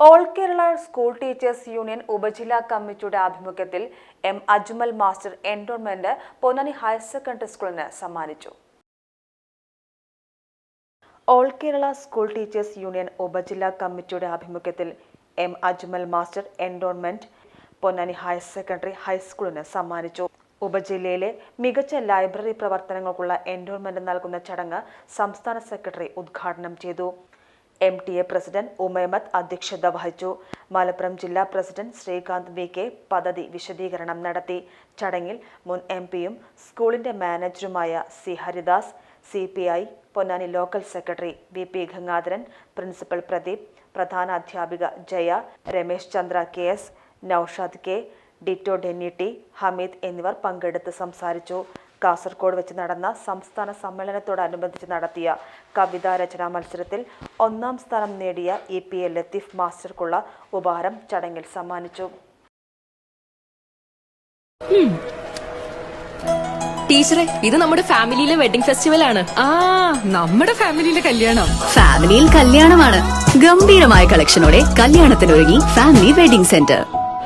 All Kerala school teachers union ഉപജില്ലാ കമ്മിറ്റിയുടെ ആഭിമുഖ്യത്തിൽ M Ajmal master endowment Ponnani higher secondary സ്കൂളിന് സമ്മാനിച്ചു. All Kerala school teachers union ഉപജില്ലാ കമ്മിറ്റിയുടെ ആഭിമുഖ്യത്തിൽ M Ajmal master endowment Ponnani higher secondary ഹൈസ്കൂളിന് സമ്മാനിച്ചു. ഉപജില്ലയിലെ മികച്ച ലൈബ്രറി പ്രവർത്തനങ്ങൾക്കുള്ള എൻഡോൺമെന്റ് നൽകുന്ന ചടങ്ങ് സംസ്ഥാന സെക്രട്ടറി ഉദ്ഘാടനം ചെയ്തു. M T A president Umaimath അധ്യക്ഷത വഹിച്ചു. മലപ്പുറം ജില്ലാ പ്രസിഡന്റ് ശ്രീകാന്ത് വി കെ പദ്ധതി വിശദീകരണം നടത്തി. ചടങ്ങിൽ മുൻ എം പിയും സ്കൂളിന്റെ മാനേജറുമായ C Haridas C P I Ponnani local secretary V P Gangadharan principal Pradeep പ്രധാന അധ്യാപിക Jaya Ramesh Chandra K S Naushad K Ditto Denny T Hameed എന്നിവർ പങ്കെടുത്ത് സംസാരിച്ചു. കാസർഗോഡ് വെച്ച് നടന്ന സംസ്ഥാന സമ്മേളനത്തോടനുബന്ധിച്ച് നടത്തിയ കവിതാ രചനാ മത്സരത്തിൽ ഒന്നാം സ്ഥാനം നേടിയ ഇ പി എ ലത്തീഫ് മാസ്റ്റർക്കുള്ള ഉപഹാരം ചടങ്ങിൽ സമ്മാനിച്ചു. ടീച്ചറെ ഇത് നമ്മുടെ ഫാമിലിയിലെ വെഡിങ് ഫെസ്റ്റിവൽ ആണ്. ആ നമ്മുടെ ഫാമിലിയിലെ കല്യാണം. ഫാമിലിയിൽ കല്യാണമാണ്. ഗംഭീരമായ കളക്ഷനോടെ കല്യാണത്തിനൊരുങ്ങി ഫാമിലി വെഡിംഗ് സെന്റർ.